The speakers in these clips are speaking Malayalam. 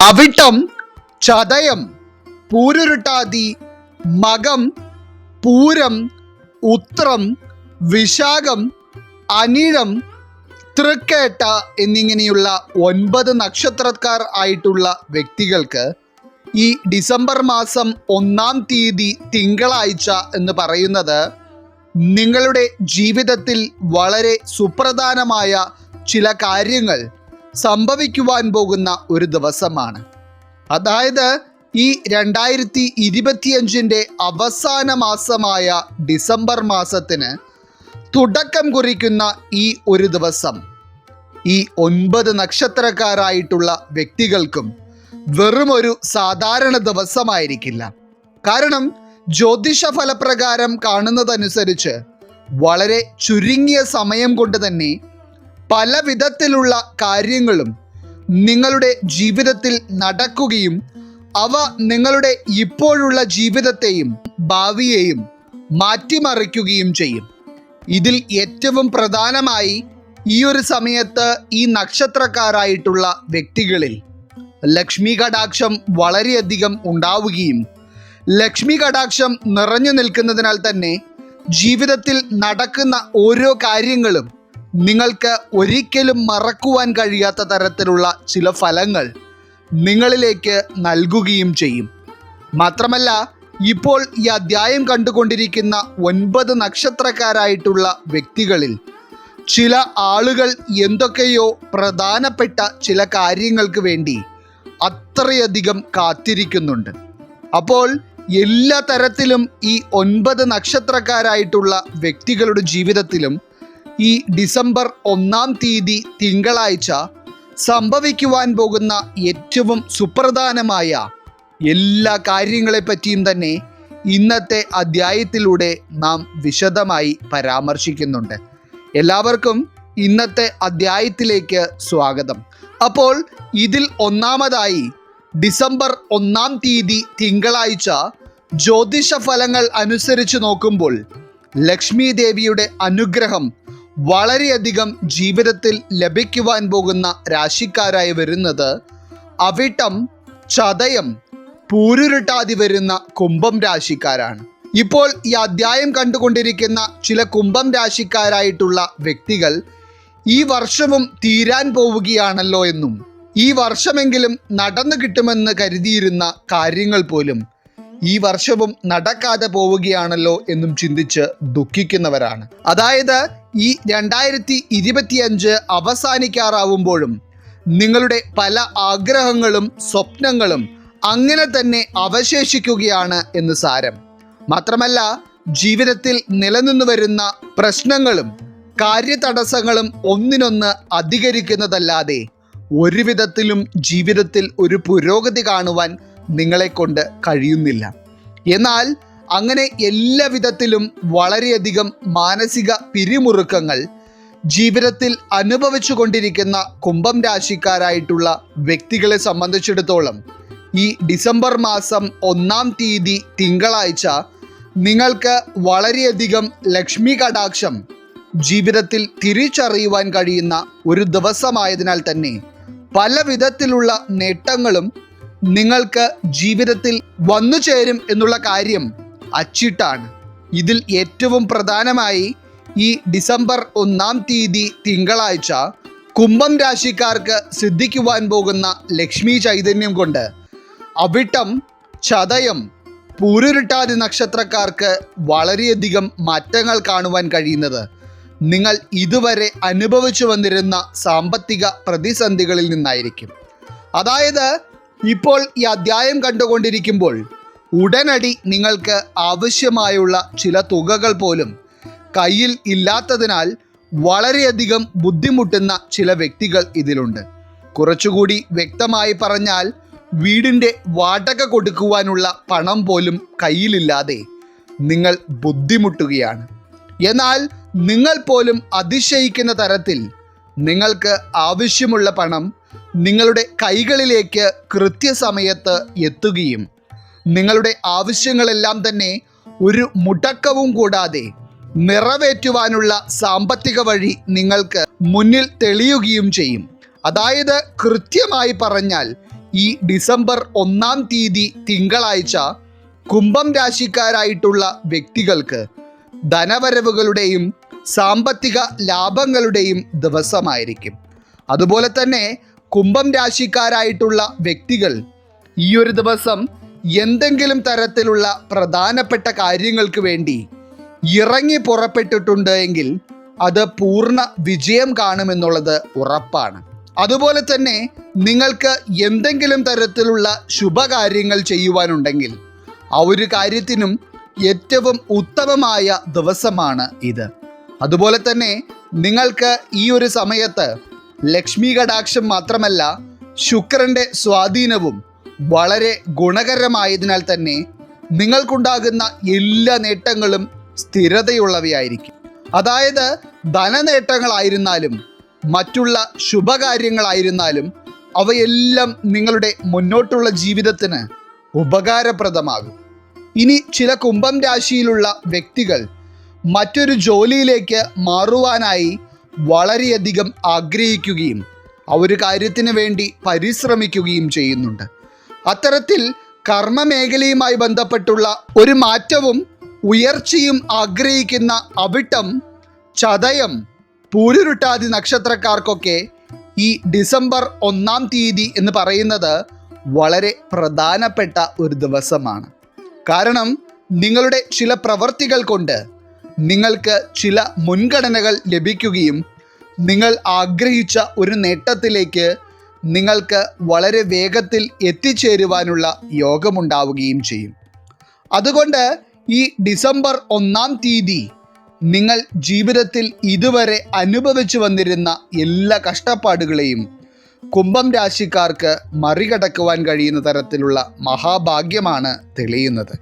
അവിട്ടം ചതയം പൂരുരുട്ടാതി മകം പൂരം ഉത്രം വിശാഖം അനിഴം തൃക്കേട്ട എന്നിങ്ങനെയുള്ള ഒൻപത് നക്ഷത്രക്കാർ ആയിട്ടുള്ള വ്യക്തികൾക്ക് ഈ ഡിസംബർ മാസം ഒന്നാം തീയതി തിങ്കളാഴ്ച എന്ന് പറയുന്നത് നിങ്ങളുടെ ജീവിതത്തിൽ വളരെ സുപ്രധാനമായ ചില കാര്യങ്ങൾ സംഭവിക്കുവാൻ പോകുന്ന ഒരു ദിവസമാണ്. അതായത് ഈ രണ്ടായിരത്തി ഇരുപത്തിയഞ്ചിന്റെ അവസാന മാസമായ ഡിസംബർ മാസത്തിന് തുടക്കം കുറിക്കുന്ന ഈ ഒരു ദിവസം ഈ ഒൻപത് നക്ഷത്രക്കാരായിട്ടുള്ള വ്യക്തികൾക്കും വെറും ഒരു സാധാരണ ദിവസമായിരിക്കില്ല. കാരണം ജ്യോതിഷ ഫലപ്രകാരം കാണുന്നതനുസരിച്ച് വളരെ ചുരുങ്ങിയ സമയം കൊണ്ട് തന്നെ പല വിധത്തിലുള്ള കാര്യങ്ങളും നിങ്ങളുടെ ജീവിതത്തിൽ നടക്കുകയും അവ നിങ്ങളുടെ ഇപ്പോഴുള്ള ജീവിതത്തെയും ഭാവിയെയും മാറ്റിമറിക്കുകയും ചെയ്യും. ഇതിൽ ഏറ്റവും പ്രധാനമായി ഈ ഒരു സമയത്ത് ഈ നക്ഷത്രക്കാരായിട്ടുള്ള വ്യക്തികളിൽ ലക്ഷ്മി കടാക്ഷം വളരെയധികം ഉണ്ടാവുകയും ലക്ഷ്മി കടാക്ഷം നിറഞ്ഞു നിൽക്കുന്നതിനാൽ തന്നെ ജീവിതത്തിൽ നടക്കുന്ന ഓരോ കാര്യങ്ങളും നിങ്ങൾക്ക് ഒരിക്കലും മറക്കുവാൻ കഴിയാത്ത തരത്തിലുള്ള ചില ഫലങ്ങൾ നിങ്ങളിലേക്ക് നൽകുകയും ചെയ്യും. മാത്രമല്ല ഇപ്പോൾ ഈ അധ്യായം കണ്ടുകൊണ്ടിരിക്കുന്ന ഒൻപത് നക്ഷത്രക്കാരായിട്ടുള്ള വ്യക്തികളിൽ ചില ആളുകൾ എന്തൊക്കെയോ പ്രധാനപ്പെട്ട ചില കാര്യങ്ങൾക്ക് വേണ്ടി അത്രയധികം കാത്തിരിക്കുന്നുണ്ട്. അപ്പോൾ എല്ലാ തരത്തിലും ഈ ഒൻപത് നക്ഷത്രക്കാരായിട്ടുള്ള വ്യക്തികളുടെ ജീവിതത്തിലും ഈ ഡിസംബർ ഒന്നാം തീയതി തിങ്കളാഴ്ച സംഭവിക്കുവാൻ പോകുന്ന ഏറ്റവും സുപ്രധാനമായ എല്ലാ കാര്യങ്ങളെപ്പറ്റിയും തന്നെ ഇന്നത്തെ അധ്യായത്തിലൂടെ നാം വിശദമായി പരാമർശിക്കുന്നുണ്ട്. എല്ലാവർക്കും ഇന്നത്തെ അധ്യായത്തിലേക്ക് സ്വാഗതം. അപ്പോൾ ഇതിൽ ഒന്നാമതായി ഡിസംബർ ഒന്നാം തീയതി തിങ്കളാഴ്ച ജ്യോതിഷ ഫലങ്ങൾ അനുസരിച്ച് നോക്കുമ്പോൾ ലക്ഷ്മി ദേവിയുടെ അനുഗ്രഹം വളരെയധികം ജീവിതത്തിൽ ലഭിക്കുവാൻ പോകുന്ന രാശിക്കാരായി വരുന്നത് അവിട്ടം ചതയം പൂരുരുട്ടാതി വരുന്ന കുംഭം രാശിക്കാരാണ്. ഇപ്പോൾ ഈ അധ്യായം കണ്ടുകൊണ്ടിരിക്കുന്ന ചില കുംഭം രാശിക്കാരായിട്ടുള്ള വ്യക്തികൾ ഈ വർഷവും തീരാൻ പോവുകയാണല്ലോ എന്നും ഈ വർഷമെങ്കിലും നടന്നു കിട്ടുമെന്ന് കരുതിയിരുന്ന കാര്യങ്ങൾ പോലും ഈ വർഷവും നടക്കാതെ പോവുകയാണല്ലോ എന്നും ചിന്തിച്ച് ദുഃഖിക്കുന്നവരാണ്. അതായത് ഈ രണ്ടായിരത്തി ഇരുപത്തിയഞ്ച് അവസാനിക്കാറാവുമ്പോഴും നിങ്ങളുടെ പല ആഗ്രഹങ്ങളും സ്വപ്നങ്ങളും അങ്ങനെ തന്നെ അവശേഷിക്കുകയാണ് എന്ന് സാരം. മാത്രമല്ല ജീവിതത്തിൽ നിലനിന്നു വരുന്ന പ്രശ്നങ്ങളും കാര്യതടസ്സങ്ങളും ഒന്നിനൊന്ന് അധികരിക്കുന്നതല്ലാതെ ഒരുവിധത്തിലും ജീവിതത്തിൽ ഒരു പുരോഗതി കാണുവാൻ നിങ്ങളെ കൊണ്ട് കഴിയുന്നില്ല. എന്നാൽ അങ്ങനെ എല്ലാ വിധത്തിലും വളരെയധികം മാനസിക പിരിമുറുക്കങ്ങൾ ജീവിതത്തിൽ അനുഭവിച്ചു കൊണ്ടിരിക്കുന്ന കുംഭം രാശിക്കാരായിട്ടുള്ള വ്യക്തികളെ സംബന്ധിച്ചിടത്തോളം ഈ ഡിസംബർ മാസം ഒന്നാം തീയതി തിങ്കളാഴ്ച നിങ്ങൾക്ക് വളരെയധികം ലക്ഷ്മി കടാക്ഷം ജീവിതത്തിൽ തിരിച്ചറിയുവാൻ കഴിയുന്ന ഒരു ദിവസമായതിനാൽ തന്നെ പല വിധത്തിലുള്ള നേട്ടങ്ങളും നിങ്ങൾക്ക് ജീവിതത്തിൽ വന്നു ചേരും എന്നുള്ള കാര്യം അച്ചിട്ടാണ്. ഇതിൽ ഏറ്റവും പ്രധാനമായി ഈ ഡിസംബർ ഒന്നാം തീയതി തിങ്കളാഴ്ച കുംഭം രാശിക്കാർക്ക് സിദ്ധിക്കുവാൻ പോകുന്ന ലക്ഷ്മി ചൈതന്യം കൊണ്ട് അവിട്ടം ചതയം പൂരുരുട്ടാതി നക്ഷത്രക്കാർക്ക് വളരെയധികം മാറ്റങ്ങൾ കാണുവാൻ കഴിയുന്നത്. നിങ്ങൾ ഇതുവരെ അനുഭവിച്ചു വന്നിരുന്ന സാമ്പത്തിക പ്രതിസന്ധികളിൽ നിന്നായിരിക്കും. അതായത് ഇപ്പോൾ ഈ അധ്യായം കണ്ടുകൊണ്ടിരിക്കുമ്പോൾ ഉടനടി നിങ്ങൾക്ക് ആവശ്യമായുള്ള ചില തുകകൾ പോലും കയ്യിൽ ഇല്ലാത്തതിനാൽ വളരെയധികം ബുദ്ധിമുട്ടുന്ന ചില വ്യക്തികൾ ഇതിലുണ്ട്. കുറച്ചുകൂടി വ്യക്തമായി പറഞ്ഞാൽ വീടിന്റെ വാടക കൊടുക്കുവാനുള്ള പണം പോലും കയ്യിലില്ലാതെ നിങ്ങൾ ബുദ്ധിമുട്ടുകയാണ്. എന്നാൽ നിങ്ങൾ പോലും അതിശയിക്കുന്ന തരത്തിൽ നിങ്ങൾക്ക് ആവശ്യമുള്ള പണം നിങ്ങളുടെ കൈകളിലേക്ക് കൃത്യസമയത്ത് എത്തുകയും നിങ്ങളുടെ ആവശ്യങ്ങളെല്ലാം തന്നെ ഒരു മുടക്കവും കൂടാതെ നിറവേറ്റുവാനുള്ള സാമ്പത്തിക വഴി നിങ്ങൾക്ക് മുന്നിൽ തെളിയുകയും ചെയ്യും. അതായത് കൃത്യമായി പറഞ്ഞാൽ ഈ ഡിസംബർ ഒന്നാം തീയതി തിങ്കളാഴ്ച കുംഭം രാശിക്കാരായിട്ടുള്ള വ്യക്തികൾക്ക് ധനവരവുകളുടെയും സാമ്പത്തിക ലാഭങ്ങളുടെയും ദിവസമായിരിക്കും. അതുപോലെ തന്നെ കുംഭം രാശിക്കാരായിട്ടുള്ള വ്യക്തികൾ ഈ ഒരു ദിവസം എന്തെങ്കിലും തരത്തിലുള്ള പ്രധാനപ്പെട്ട കാര്യങ്ങൾക്ക് വേണ്ടി ഇറങ്ങി പുറപ്പെട്ടിട്ടുണ്ട് എങ്കിൽ അത് പൂർണ വിജയം കാണുമെന്നുള്ളത് ഉറപ്പാണ്. അതുപോലെ തന്നെ നിങ്ങൾക്ക് എന്തെങ്കിലും തരത്തിലുള്ള ശുഭകാര്യങ്ങൾ ചെയ്യുവാനുണ്ടെങ്കിൽ ആ ഒരു കാര്യത്തിനും ഏറ്റവും ഉത്തമമായ ദിവസമാണ് ഇത്. അതുപോലെ തന്നെ നിങ്ങൾക്ക് ഈ ഒരു സമയത്ത് ലക്ഷ്മി കടാക്ഷം മാത്രമല്ല ശുക്രന്റെ സ്വാധീനവും വളരെ ഗുണകരമായതിനാൽ തന്നെ നിങ്ങൾക്കുണ്ടാകുന്ന എല്ലാ നേട്ടങ്ങളും സ്ഥിരതയുള്ളവയായിരിക്കും. അതായത് ധനനേട്ടങ്ങളായിരുന്നാലും മറ്റുള്ള ശുഭകാര്യങ്ങളായിരുന്നാലും അവയെല്ലാം നിങ്ങളുടെ മുന്നോട്ടുള്ള ജീവിതത്തിന് ഉപകാരപ്രദമാകും. ഇനി ചില കുംഭം രാശിയിലുള്ള വ്യക്തികൾ മറ്റൊരു ജോലിയിലേക്ക് മാറുവാനായി വളരെയധികം ആഗ്രഹിക്കുകയും ആ ഒരു കാര്യത്തിന് വേണ്ടി പരിശ്രമിക്കുകയും ചെയ്യുന്നുണ്ട്. അത്തരത്തിൽ കർമ്മമേഖലയുമായി ബന്ധപ്പെട്ടുള്ള ഒരു മാറ്റവും ഉയർച്ചയും ആഗ്രഹിക്കുന്ന അവിട്ടം ചതയം പൂരുരുട്ടാതി നക്ഷത്രക്കാർക്കൊക്കെ ഈ ഡിസംബർ ഒന്നാം തീയതി എന്ന് പറയുന്നത് വളരെ പ്രധാനപ്പെട്ട ഒരു ദിവസമാണ്. കാരണം നിങ്ങളുടെ ചില പ്രവർത്തികൾ കൊണ്ട് നിങ്ങൾക്ക് ചില മുൻഗണനകൾ ലഭിക്കുകയും നിങ്ങൾ ആഗ്രഹിച്ച ഒരു നേട്ടത്തിലേക്ക് നിങ്ങൾക്ക് വളരെ വേഗത്തിൽ എത്തിച്ചേരുവാനുള്ള യോഗമുണ്ടാവുകയും ചെയ്യും. അതുകൊണ്ട് ഈ ഡിസംബർ ഒന്നാം തീയതി നിങ്ങൾ ജീവിതത്തിൽ ഇതുവരെ അനുഭവിച്ചു വന്നിരുന്ന എല്ലാ കഷ്ടപ്പാടുകളെയും കുംഭം രാശിക്കാർക്ക് മറികടക്കുവാൻ കഴിയുന്ന തരത്തിലുള്ള മഹാഭാഗ്യമാണ് തെളിയുന്നത്.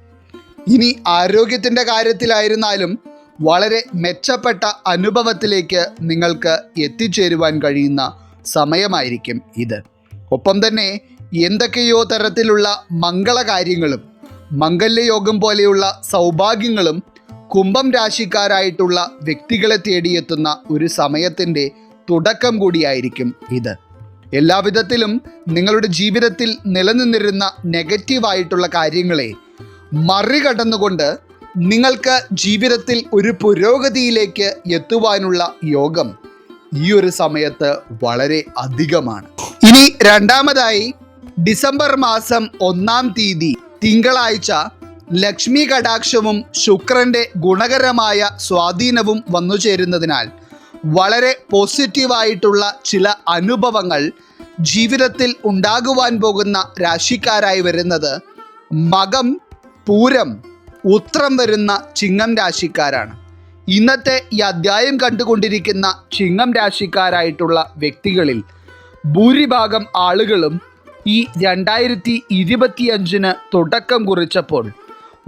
ഇനി ആരോഗ്യത്തിന്റെ കാര്യത്തിലായിരുന്നാലും വളരെ മെച്ചപ്പെട്ട അനുഭവത്തിലേക്ക് നിങ്ങൾക്ക് എത്തിച്ചേരുവാൻ കഴിയുന്ന സമയമായിരിക്കും ഇത്. ഒപ്പം തന്നെ എന്തൊക്കെയോ തരത്തിലുള്ള മംഗളകാര്യങ്ങളും മംഗല്യയോഗം പോലെയുള്ള സൗഭാഗ്യങ്ങളും കുംഭം രാശിക്കാരായിട്ടുള്ള വ്യക്തികളെ തേടിയെത്തുന്ന ഒരു സമയത്തിന്റെ തുടക്കം കൂടിയായിരിക്കും ഇത്. എല്ലാവിധത്തിലും നിങ്ങളുടെ ജീവിതത്തിൽ നിലനിന്നിരുന്ന നെഗറ്റീവായിട്ടുള്ള കാര്യങ്ങളെ മറികടന്നുകൊണ്ട് നിങ്ങൾക്ക് ജീവിതത്തിൽ ഒരു പുരോഗതിയിലേക്ക് എത്തുവാനുള്ള യോഗം ഈ ഒരു സമയത്ത് വളരെ അധികമാണ്. ഇനി രണ്ടാമതായി ഡിസംബർ മാസം ഒന്നാം തീയതി തിങ്കളാഴ്ച ലക്ഷ്മി കടാക്ഷവും ശുക്രന്റെ ഗുണകരമായ സ്വാധീനവും വന്നു ചേരുന്നതിനാൽ വളരെ പോസിറ്റീവായിട്ടുള്ള ചില അനുഭവങ്ങൾ ജീവിതത്തിൽ ഉണ്ടാകുവാൻ പോകുന്ന രാശിക്കാരായി വരുന്നത് മകം പൂരം ഉത്രം വരുന്ന ചിങ്ങം രാശിക്കാരാണ്. ഇന്നത്തെ ഈ അധ്യായം കണ്ടുകൊണ്ടിരിക്കുന്ന ചിങ്ങം രാശിക്കാരായിട്ടുള്ള വ്യക്തികളിൽ ഭൂരിഭാഗം ആളുകളും ഈ രണ്ടായിരത്തി ഇരുപത്തിയഞ്ചിന് തുടക്കം കുറിച്ചപ്പോൾ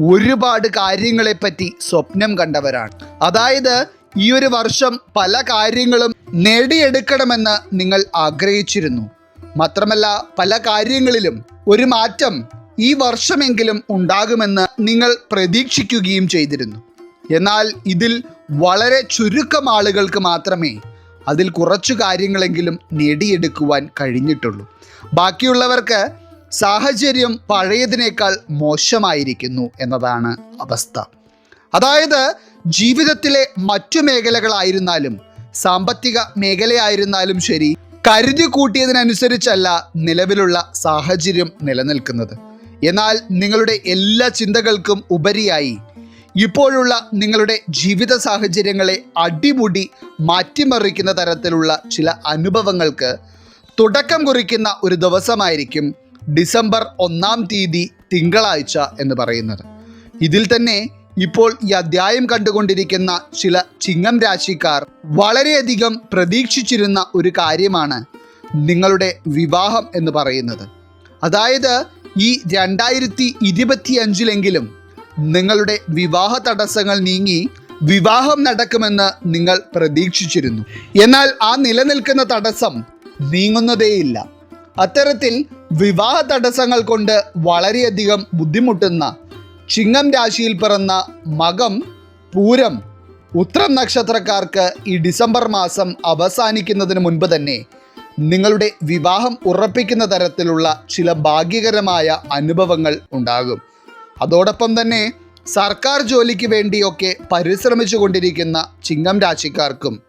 ഒരുപാട് കാര്യങ്ങളെപ്പറ്റി സ്വപ്നം കണ്ടവരാണ്. അതായത് ഈ ഒരു വർഷം പല കാര്യങ്ങളും നേടിയെടുക്കണമെന്ന് നിങ്ങൾ ആഗ്രഹിച്ചിരുന്നു. മാത്രമല്ല പല കാര്യങ്ങളിലും ഒരു മാറ്റം ഈ വർഷമെങ്കിലും ഉണ്ടാകുമെന്ന് നിങ്ങൾ പ്രതീക്ഷിക്കുകയും ചെയ്തിരുന്നു. എന്നാൽ ഇതിൽ വളരെ ചുരുക്കം ആളുകൾക്ക് മാത്രമേ അതിൽ കുറച്ചു കാര്യങ്ങളെങ്കിലും നേടിയെടുക്കുവാൻ കഴിഞ്ഞിട്ടുള്ളൂ. ബാക്കിയുള്ളവർക്ക് സാഹചര്യം പഴയതിനേക്കാൾ മോശമായിരിക്കുന്നു എന്നതാണ് അവസ്ഥ. അതായത് ജീവിതത്തിലെ മറ്റു മേഖലകളായിരുന്നാലും സാമ്പത്തിക മേഖലയായിരുന്നാലും ശരി കരുതി കൂട്ടിയതിനനുസരിച്ചല്ല നിലവിലുള്ള സാഹചര്യം നിലനിൽക്കുന്നത്. എന്നാൽ നിങ്ങളുടെ എല്ലാ ചിന്തകൾക്കും ഉപരിയായി. ഇപ്പോഴുള്ള നിങ്ങളുടെ ജീവിത സാഹചര്യങ്ങളെ അടിമുടി മാറ്റിമറിക്കുന്ന തരത്തിലുള്ള ചില അനുഭവങ്ങൾക്ക് തുടക്കം കുറിക്കുന്ന ഒരു ദിവസമായിരിക്കും ഡിസംബർ ഒന്നാം തീയതി തിങ്കളാഴ്ച എന്ന് പറയുന്നത്. ഇതിൽ തന്നെ ഇപ്പോൾ ഈ അധ്യായം കണ്ടുകൊണ്ടിരിക്കുന്ന ചില ചിങ്ങം രാശിക്കാർ വളരെയധികം പ്രതീക്ഷിച്ചിരുന്ന ഒരു കാര്യമാണ് നിങ്ങളുടെ വിവാഹം എന്ന് പറയുന്നത്. അതായത് ഈ രണ്ടായിരത്തി ഇരുപത്തി അഞ്ചിലെങ്കിലും നിങ്ങളുടെ വിവാഹ തടസ്സങ്ങൾ നീങ്ങി വിവാഹം നടക്കുമെന്ന് നിങ്ങൾ പ്രതീക്ഷിച്ചിരുന്നു. എന്നാൽ ആ നിലനിൽക്കുന്ന തടസ്സം നീങ്ങുന്നതേയില്ല. അത്തരത്തിൽ വിവാഹ തടസ്സങ്ങൾ കൊണ്ട് വളരെയധികം ബുദ്ധിമുട്ടുന്ന ചിങ്ങം രാശിയിൽ പിറന്ന മകം പൂരം ഉത്രം നക്ഷത്രക്കാർക്ക് ഈ ഡിസംബർ മാസം അവസാനിക്കുന്നതിന് മുൻപ് തന്നെ നിങ്ങളുടെ വിവാഹം ഉറപ്പിക്കുന്ന തരത്തിലുള്ള ചില ഭാഗ്യകരമായ അനുഭവങ്ങൾ ഉണ്ടാകും. അതോടൊപ്പം തന്നെ സർക്കാർ ജോലിക്ക് വേണ്ടിയൊക്കെ പരിശ്രമിച്ചു കൊണ്ടിരിക്കുന്ന ചിങ്ങം രാശിക്കാർക്കും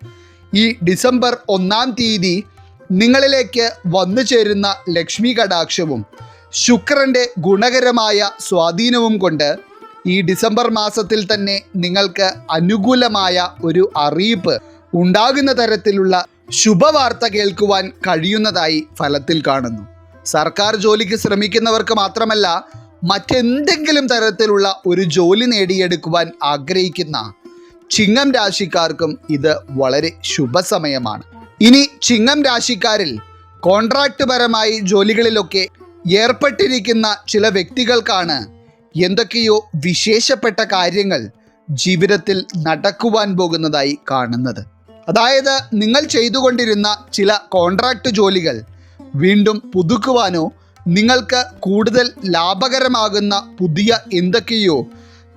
ഈ ഡിസംബർ ഒന്നാം തീയതി നിങ്ങളിലേക്ക് വന്നു ചേരുന്ന ലക്ഷ്മി കടാക്ഷവും ശുക്രന്റെ ഗുണകരമായ സ്വാധീനവും കൊണ്ട് ഈ ഡിസംബർ മാസത്തിൽ തന്നെ നിങ്ങൾക്ക് അനുകൂലമായ ഒരു അറിയിപ്പ് ഉണ്ടാകുന്ന തരത്തിലുള്ള ശുഭവാർത്ത കേൾക്കുവാൻ കഴിയുന്നതായി ഫലത്തിൽ കാണുന്നു. സർക്കാർ ജോലിക്ക് ശ്രമിക്കുന്നവർക്ക് മാത്രമല്ല മറ്റെന്തെങ്കിലും തരത്തിലുള്ള ഒരു ജോലി നേടിയെടുക്കുവാൻ ആഗ്രഹിക്കുന്ന ചിങ്ങം രാശിക്കാർക്കും ഇത് വളരെ ശുഭസമയമാണ്. ഇനി ചിങ്ങം രാശിക്കാരിൽ കോൺട്രാക്ട് പരമായി ജോലികളിലൊക്കെ ഏർപ്പെട്ടിരിക്കുന്ന ചില വ്യക്തികൾക്കാണ് എന്തൊക്കെയോ വിശേഷപ്പെട്ട കാര്യങ്ങൾ ജീവിതത്തിൽ നടക്കുവാൻ പോകുന്നതായി കാണുന്നത്. അതായത് നിങ്ങൾ ചെയ്തുകൊണ്ടിരുന്ന ചില കോൺട്രാക്ട് ജോലികൾ വീണ്ടും പുതുക്കുവാനോ നിങ്ങൾക്ക് കൂടുതൽ ലാഭകരമാകുന്ന പുതിയ എന്തൊക്കെയോ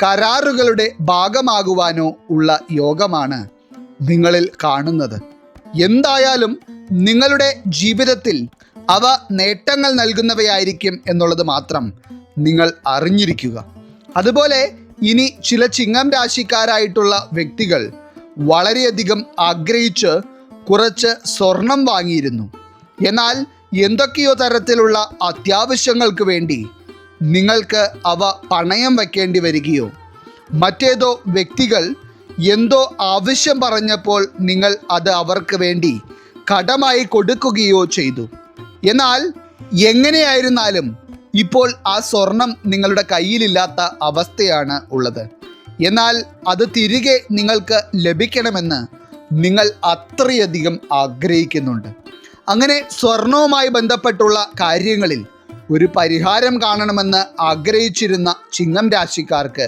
കരാറുകളുടെ ഭാഗമാകുവാനോ ഉള്ള യോഗമാണ് നിങ്ങളിൽ കാണുന്നത്. എന്തായാലും നിങ്ങളുടെ ജീവിതത്തിൽ അവ നേട്ടങ്ങൾ നൽകുന്നവയായിരിക്കും എന്നുള്ളത് മാത്രം നിങ്ങൾ അറിഞ്ഞിരിക്കുക. അതുപോലെ ഇനി ചില ചിങ്ങം രാശിക്കാരായിട്ടുള്ള വ്യക്തികൾ വളരെയധികം ആഗ്രഹിച്ച് കുറച്ച് സ്വർണം വാങ്ങിയിരുന്നു. എന്നാൽ എന്തൊക്കെയോ തരത്തിലുള്ള അത്യാവശ്യങ്ങൾക്ക് വേണ്ടി നിങ്ങൾക്ക് അവ പണയം വയ്ക്കേണ്ടി വരികയോ മറ്റേതോ വ്യക്തികൾ എന്തോ ആവശ്യം പറഞ്ഞപ്പോൾ നിങ്ങൾ അത് അവർക്ക് വേണ്ടി കടമായി കൊടുക്കുകയോ ചെയ്തു. എന്നാൽ എങ്ങനെയായിരുന്നാലും ഇപ്പോൾ ആ സ്വർണം നിങ്ങളുടെ കയ്യിലില്ലാത്ത അവസ്ഥയാണ് ഉള്ളത്. എന്നാൽ അത് തിരികെ നിങ്ങൾക്ക് ലഭിക്കണമെന്ന് നിങ്ങൾ അത്രയധികം ആഗ്രഹിക്കുന്നുണ്ട്. അങ്ങനെ സ്വർണവുമായി ബന്ധപ്പെട്ടുള്ള കാര്യങ്ങളിൽ ഒരു പരിഹാരം കാണണമെന്ന് ആഗ്രഹിച്ചിരുന്ന ചിങ്ങം രാശിക്കാർക്ക്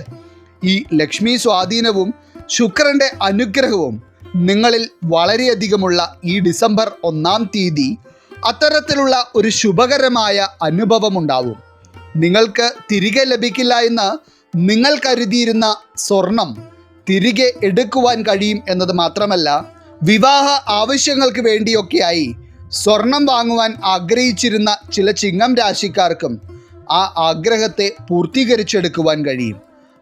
ഈ ലക്ഷ്മി സ്വാധീനവും ശുക്രന്റെ അനുഗ്രഹവും നിങ്ങളിൽ വളരെയധികമുള്ള ഈ ഡിസംബർ ഒന്നാം തീയതി അത്തരത്തിലുള്ള ഒരു ശുഭകരമായ അനുഭവം ഉണ്ടാവും നിങ്ങൾക്ക് തിരികെ ലഭിക്കില്ല എന്ന് നിങ്ങൾ കരുതിയിരുന്ന സ്വർണം തിരികെ എടുക്കുവാൻ കഴിയും എന്നത് മാത്രമല്ല വിവാഹ ആവശ്യങ്ങൾക്ക് വേണ്ടിയൊക്കെയായി സ്വർണം വാങ്ങുവാൻ ആഗ്രഹിച്ചിരുന്ന ചില ചിങ്ങം രാശിക്കാർക്കും ആ ആഗ്രഹത്തെ പൂർത്തീകരിച്ചെടുക്കുവാൻ കഴിയും.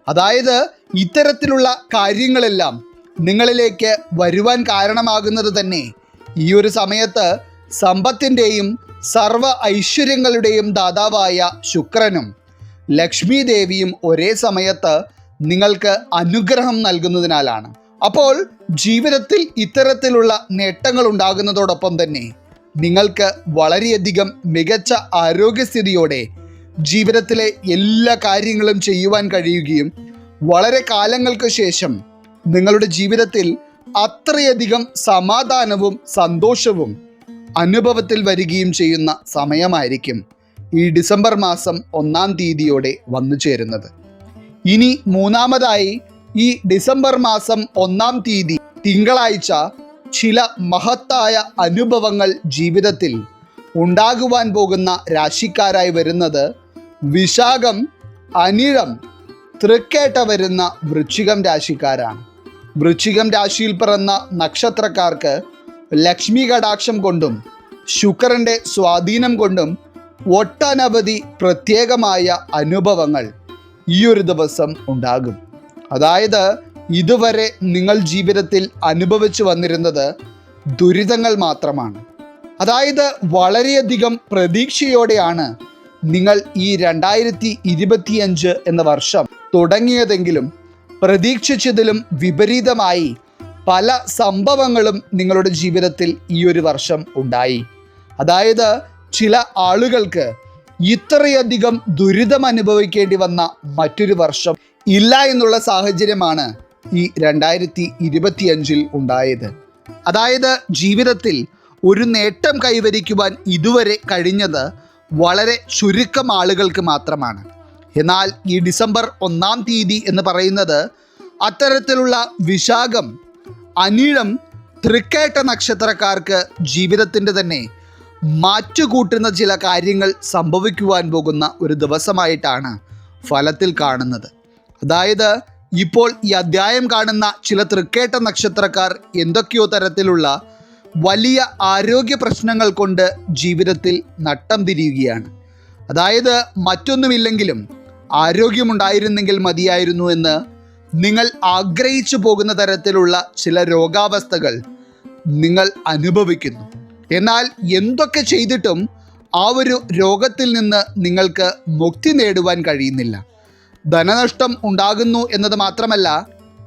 അതായത് ഇത്തരത്തിലുള്ള കാര്യങ്ങളെല്ലാം നിങ്ങളിലേക്ക് വരുവാൻ കാരണമാകുന്നത് തന്നെ ഈ ഒരു സമയത്ത് സമ്പത്തിന്റെയും സർവ ഐശ്വര്യങ്ങളുടെയും ദാതാവായ ശുക്രനും ലക്ഷ്മി ദേവിയും ഒരേ സമയത്ത് നിങ്ങൾക്ക് അനുഗ്രഹം നൽകുന്നതിനാലാണ്. അപ്പോൾ ജീവിതത്തിൽ ഇത്തരത്തിലുള്ള നേട്ടങ്ങൾ ഉണ്ടാകുന്നതോടൊപ്പം തന്നെ നിങ്ങൾക്ക് വളരെയധികം മികച്ച ആരോഗ്യസ്ഥിതിയോടെ ജീവിതത്തിലെ എല്ലാ കാര്യങ്ങളും ചെയ്യുവാൻ കഴിയുകയും വളരെ കാലങ്ങൾക്ക് ശേഷം നിങ്ങളുടെ ജീവിതത്തിൽ അത്രയധികം സമാധാനവും സന്തോഷവും അനുഭവത്തിൽ വരികയും ചെയ്യുന്ന സമയമായിരിക്കും. ഈ ഡിസംബർ മാസം ഒന്നാം തീയതിയോടെ വന്നു ചേരുന്നത്. ഇനി മൂന്നാമതായി ഈ ഡിസംബർ മാസം ഒന്നാം തീയതി തിങ്കളാഴ്ച ചില മഹത്തായ അനുഭവങ്ങൾ ജീവിതത്തിൽ ഉണ്ടാകുവാൻ പോകുന്ന രാശിക്കാരായി വരുന്നത് വിശാഖം അനിഴം തൃക്കേട്ട വരുന്ന വൃശ്ചികം രാശിക്കാരാണ്. വൃശ്ചികം രാശിയിൽ പിറന്ന നക്ഷത്രക്കാർക്ക് ലക്ഷ്മി കടാക്ഷം കൊണ്ടും ശുക്രന്റെ സ്വാധീനം കൊണ്ടും ഒട്ടനവധി പ്രത്യേകമായ അനുഭവങ്ങൾ ഈ ഒരു ദിവസം ഉണ്ടാകും. അതായത് ഇതുവരെ നിങ്ങൾ ജീവിതത്തിൽ അനുഭവിച്ചു വന്നിരുന്നത് ദുരിതങ്ങൾ മാത്രമാണ്. അതായത് വളരെയധികം പ്രതീക്ഷയോടെയാണ് നിങ്ങൾ ഈ രണ്ടായിരത്തി ഇരുപത്തിയഞ്ച് എന്ന വർഷം തുടങ്ങിയതെങ്കിലും പ്രതീക്ഷിച്ചതിലും വിപരീതമായി പല സംഭവങ്ങളും നിങ്ങളുടെ ജീവിതത്തിൽ ഈ ഒരു വർഷം ഉണ്ടായി. അതായത് ചില ആളുകൾക്ക് ഇത്രയധികം ദുരിതം അനുഭവിക്കേണ്ടി വന്ന മറ്റൊരു വർഷം ഇല്ല എന്നുള്ള സാഹചര്യമാണ് ഈ രണ്ടായിരത്തി ഇരുപത്തിയഞ്ചിൽ ഉണ്ടായത്. അതായത് ജീവിതത്തിൽ ഒരു നേട്ടം കൈവരിക്കുവാൻ ഇതുവരെ കഴിഞ്ഞത് വളരെ ചുരുക്കം ആളുകൾക്ക് മാത്രമാണ്. എന്നാൽ ഈ ഡിസംബർ ഒന്നാം തീയതി എന്ന് പറയുന്നത് അത്തരത്തിലുള്ള വിശാഖം അനിഴം തൃക്കേട്ട നക്ഷത്രക്കാർക്ക് ജീവിതത്തിന്റെ തന്നെ മാറ്റുകൂട്ടുന്ന ചില കാര്യങ്ങൾ സംഭവിക്കുവാൻ പോകുന്ന ഒരു ദിവസമായിട്ടാണ് ഫലത്തിൽ കാണുന്നത്. അതായത് ഇപ്പോൾ ഈ അധ്യായം കാണുന്ന ചില തൃക്കേട്ട നക്ഷത്രക്കാർ എന്തൊക്കെയോ തരത്തിലുള്ള വലിയ ആരോഗ്യ പ്രശ്നങ്ങൾ കൊണ്ട് ജീവിതത്തിൽ നട്ടം തിരിയുകയാണ്. അതായത് മറ്റൊന്നുമില്ലെങ്കിലും ആരോഗ്യമുണ്ടായിരുന്നെങ്കിൽ മതിയായിരുന്നു എന്ന് നിങ്ങൾ ആഗ്രഹിച്ചു പോകുന്ന തരത്തിലുള്ള ചില രോഗാവസ്ഥകൾ നിങ്ങൾ അനുഭവിക്കുന്നു. എന്നാൽ എന്തൊക്കെ ചെയ്തിട്ടും ആ ഒരു രോഗത്തിൽ നിന്ന് നിങ്ങൾക്ക് മുക്തി നേടുവാൻ കഴിയുന്നില്ല. ധനനഷ്ടം ഉണ്ടാകുന്നു എന്നത് മാത്രമല്ല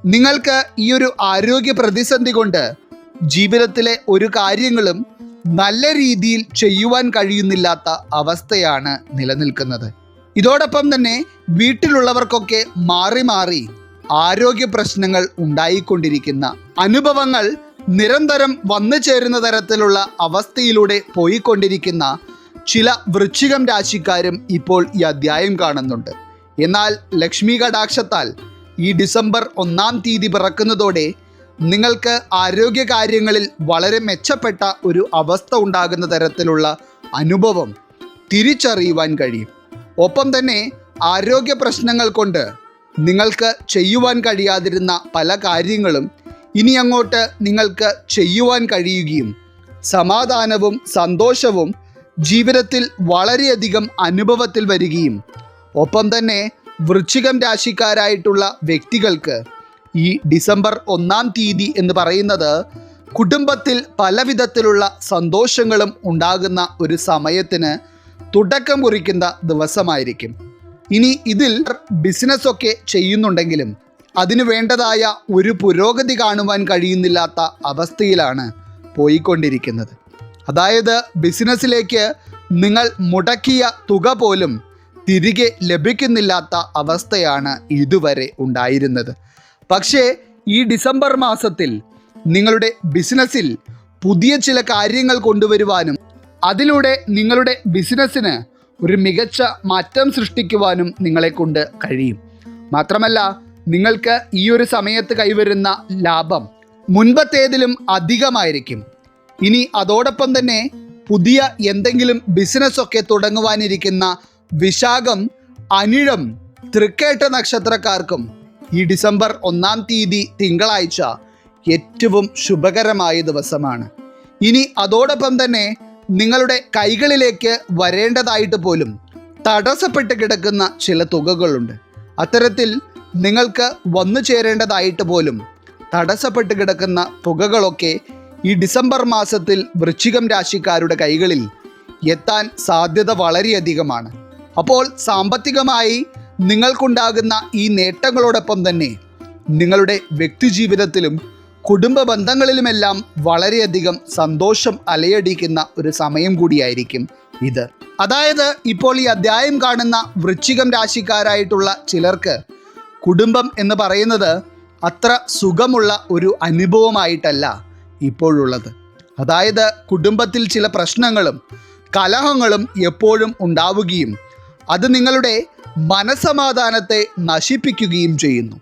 നിങ്ങൾക്ക് ഈ ഒരു ആരോഗ്യ പ്രതിസന്ധി കൊണ്ട് ജീവിതത്തിലെ ഒരു കാര്യങ്ങളും നല്ല രീതിയിൽ ചെയ്യുവാൻ കഴിയുന്നില്ലാത്ത അവസ്ഥയാണ് നിലനിൽക്കുന്നത്. ഇതോടൊപ്പം തന്നെ വീട്ടിലുള്ളവർക്കൊക്കെ മാറി മാറി ആരോഗ്യ പ്രശ്നങ്ങൾ ഉണ്ടായിക്കൊണ്ടിരിക്കുന്ന അനുഭവങ്ങൾ നിരന്തരം വന്നു ചേരുന്ന തരത്തിലുള്ള അവസ്ഥയിലൂടെ പോയിക്കൊണ്ടിരിക്കുന്ന ചില വൃശ്ചികം രാശിക്കാരും ഇപ്പോൾ ഈ അധ്യായം കാണുന്നുണ്ട്. എന്നാൽ ലക്ഷ്മി കടാക്ഷത്താൽ ഈ ഡിസംബർ ഒന്നാം തീയതി പിറക്കുന്നതോടെ നിങ്ങൾക്ക് ആരോഗ്യകാര്യങ്ങളിൽ വളരെ മെച്ചപ്പെട്ട ഒരു അവസ്ഥ ഉണ്ടാകുന്ന തരത്തിലുള്ള അനുഭവം തിരിച്ചറിയുവാൻ കഴിയും. ഒപ്പം തന്നെ ആരോഗ്യ പ്രശ്നങ്ങൾ കൊണ്ട് നിങ്ങൾക്ക് ചെയ്യുവാൻ കഴിയാതിരുന്ന പല കാര്യങ്ങളും ഇനി അങ്ങോട്ട് നിങ്ങൾക്ക് ചെയ്യുവാൻ കഴിയുകയും സമാധാനവും സന്തോഷവും ജീവിതത്തിൽ വളരെയധികം അനുഭവത്തിൽ വരികയും ഒപ്പം തന്നെ വൃശ്ചികം രാശിക്കാരായിട്ടുള്ള വ്യക്തികൾക്ക് ഈ ഡിസംബർ ഒന്നാം തീയതി എന്ന് പറയുന്നത് കുടുംബത്തിൽ പലവിധത്തിലുള്ള സന്തോഷങ്ങളും ഉണ്ടാകുന്ന ഒരു സമയത്തിന് തുടക്കം കുറിക്കുന്ന ദിവസമായിരിക്കും. ഇനി ഇതിൽ ബിസിനസ്സൊക്കെ ചെയ്യുന്നുണ്ടെങ്കിലും അതിനു വേണ്ടതായ ഒരു പുരോഗതി കാണുവാൻ കഴിയുന്നില്ലാത്ത അവസ്ഥയിലാണ് പോയിക്കൊണ്ടിരിക്കുന്നത്. അതായത് ബിസിനസ്സിലേക്ക് നിങ്ങൾ മുടക്കിയ തുക പോലും തിരികെ ലഭിക്കുന്നില്ലാത്ത അവസ്ഥയാണ് ഇതുവരെ ഉണ്ടായിരുന്നത്. പക്ഷേ ഈ ഡിസംബർ മാസത്തിൽ നിങ്ങളുടെ ബിസിനസ്സിൽ പുതിയ ചില കാര്യങ്ങൾ കൊണ്ടുവരുവാനും അതിലൂടെ നിങ്ങളുടെ ബിസിനസ്സിന് ഒരു മികച്ച മാറ്റം സൃഷ്ടിക്കുവാനും നിങ്ങളെക്കൊണ്ട് കഴിയും. മാത്രമല്ല നിങ്ങൾക്ക് ഈ ഒരു സമയത്ത് കൈവരുന്ന ലാഭം മുൻപത്തേതിലും അധികമായിരിക്കും. ഇനി അതോടൊപ്പം തന്നെ പുതിയ എന്തെങ്കിലും ബിസിനസ്സൊക്കെ തുടങ്ങുവാനിരിക്കുന്ന വിശാഖം അനിഴം തൃക്കേട്ട നക്ഷത്രക്കാർക്കും ഈ ഡിസംബർ ഒന്നാം തീയതി തിങ്കളാഴ്ച ഏറ്റവും ശുഭകരമായ ദിവസമാണ്. ഇനി അതോടൊപ്പം തന്നെ നിങ്ങളുടെ കൈകളിലേക്ക് വരേണ്ടതായിട്ട് പോലും തടസ്സപ്പെട്ട് കിടക്കുന്ന ചില തുകകളുണ്ട്. അത്തരത്തിൽ നിങ്ങൾക്ക് വന്നു ചേരേണ്ടതായിട്ട് പോലും തടസ്സപ്പെട്ട് കിടക്കുന്ന തുകകളൊക്കെ ഈ ഡിസംബർ മാസത്തിൽ വൃശ്ചികം രാശിക്കാരുടെ കൈകളിൽ എത്താൻ സാധ്യത വളരെയധികമാണ്. അപ്പോൾ സാമ്പത്തികമായി നിങ്ങൾക്കുണ്ടാകുന്ന ഈ നേട്ടങ്ങളോടൊപ്പം തന്നെ നിങ്ങളുടെ വ്യക്തിജീവിതത്തിലും കുടുംബ ബന്ധങ്ങളിലുമെല്ലാം വളരെയധികം സന്തോഷം അലയടിക്കുന്ന ഒരു സമയം കൂടിയായിരിക്കും ഇത്. അതായത് ഇപ്പോൾ ഈ അധ്യായം കാണുന്ന വൃശ്ചികം രാശിക്കാരായിട്ടുള്ള ചിലർക്ക് കുടുംബം എന്ന് പറയുന്നത് അത്ര സുഖമുള്ള ഒരു അനുഭവമായിട്ടല്ല ഇപ്പോഴുള്ളത്. അതായത് കുടുംബത്തിൽ ചില പ്രശ്നങ്ങളും കലഹങ്ങളും എപ്പോഴും ഉണ്ടാവുകയും അത് നിങ്ങളുടെ മനസമാധാനത്തെ നശിപ്പിക്കുകയും ചെയ്യുന്നു.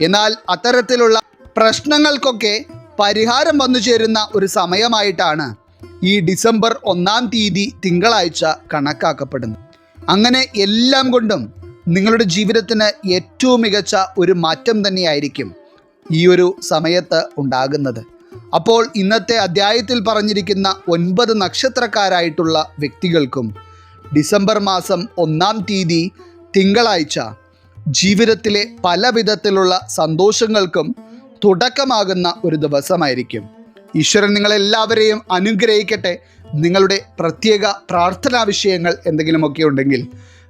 എന്നാൽ അത്തരത്തിലുള്ള പ്രശ്നങ്ങൾക്കൊക്കെ പരിഹാരം വന്നു ചേരുന്ന ഒരു സമയമായിട്ടാണ് ഈ ഡിസംബർ ഒന്നാം തീയതി തിങ്കളാഴ്ച കണക്കാക്കപ്പെടുന്നത്. അങ്ങനെ എല്ലാം കൊണ്ടും നിങ്ങളുടെ ജീവിതത്തിന് ഏറ്റവും മികച്ച ഒരു മാറ്റം തന്നെയായിരിക്കും ഈ ഒരു സമയത്ത് ഉണ്ടാകുന്നത്. അപ്പോൾ ഇന്നത്തെ അധ്യായത്തിൽ പറഞ്ഞിരിക്കുന്ന ഒൻപത് നക്ഷത്രക്കാരായിട്ടുള്ള വ്യക്തികൾക്കും ഡിസംബർ മാസം ഒന്നാം തീയതി തിങ്കളാഴ്ച ജീവിതത്തിലെ പല വിധത്തിലുള്ള സന്തോഷങ്ങൾക്കും തുടക്കമാകുന്ന ഒരു ദിവസമായിരിക്കും. ഈശ്വരൻ നിങ്ങളെല്ലാവരെയും അനുഗ്രഹിക്കട്ടെ. നിങ്ങളുടെ പ്രത്യേക പ്രാർത്ഥനാ വിഷയങ്ങൾ എന്തെങ്കിലുമൊക്കെ ഉണ്ടെങ്കിൽ